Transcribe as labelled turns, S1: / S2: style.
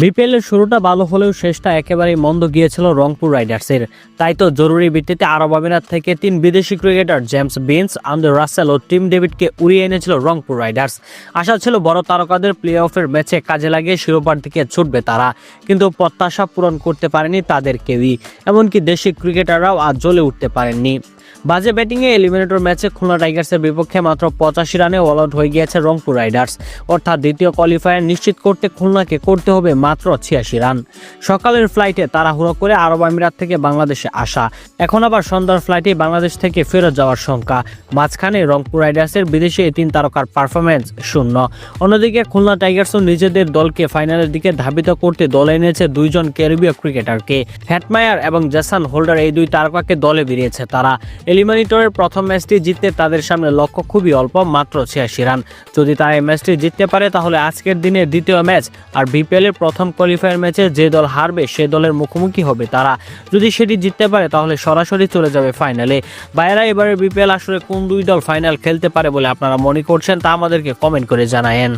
S1: BPL এর শুরুটা ভালো হলেও শেষটা একেবারেই মন্দ গিয়েছিল রংপুর রাইডার্সের। তাই তো জরুরি ভিত্তিতে আরব আমিরাত থেকে তিন বিদেশি cricketer James Vince, Andre Russell ও টিম ডেভিডকে উড়িয়ে এনেছিল রংপুর রাইডার্স। আশা ছিল বড় তারকাদের প্লে অফের ম্যাচে কাজে লাগিয়ে শিরোপার দিকে ছুটবে তারা, কিন্তু প্রত্যাশা পূরণ করতে পারেনি তাদের কেউই। এমনকি দেশি ক্রিকেটাররাও আজ জ্বলে উঠতে পারেননি। বাজে ব্যাটিংয়ে এলিমিনেটর ম্যাচে খুলনা টাইগার্সের বিপক্ষে মাত্র পঁচাশি রানে অল আউট হয়ে গিয়েছে রংপুর রাইডার্স। অর্থাৎ দ্বিতীয় কোয়ালিফায়ার নিশ্চিত করতে খুলনাকে করতে হবে মাত্র ছিয়াশি রান। সকালের ফ্লাইটে তাড়াহুড়ো করে আরব আমিরাত থেকে বাংলাদেশে আসা। এখন আবার সন্ধ্যার ফ্লাইটে বাংলাদেশ থেকে ফেরত যাওয়ার শঙ্কা। মাঝখানে রংপুর রাইডার্সের বিদেশে তিন তারকার পারফরমেন্স শূন্য। অন্যদিকে খুলনা টাইগার্সও নিজেদের দলকে ফাইনালের দিকে ধাবিত করতে দলে এনেছে দুইজন ক্যারিবীয় ক্রিকেটারকে। হ্যাটমায়ার এবং জেসান হোল্ডার এই দুই তারকাকে দলে বেরিয়েছে তারা। এলিমিনেটরের প্রথম ম্যাচটি জিততে তাদের সামনে লক্ষ্য খুবই অল্প, মাত্র ছিয়াশি রান। যদি তারা এই ম্যাচটি জিততে পারে, তাহলে আজকের দিনে দ্বিতীয় ম্যাচ আর বিপিএলের প্রথম কোয়ালিফায়ার ম্যাচে যে দল হারবে, সে দলের মুখোমুখি হবে তারা। যদি সেটি জিততে পারে, তাহলে সরাসরি চলে যাবে ফাইনালে বাইরা এবারে বিপিএল আসলে কোন দুই দল ফাইনাল খেলতে পারে বলে আপনারা মনে করছেন, তা আমাদেরকে কমেন্ট করে জানায়েন।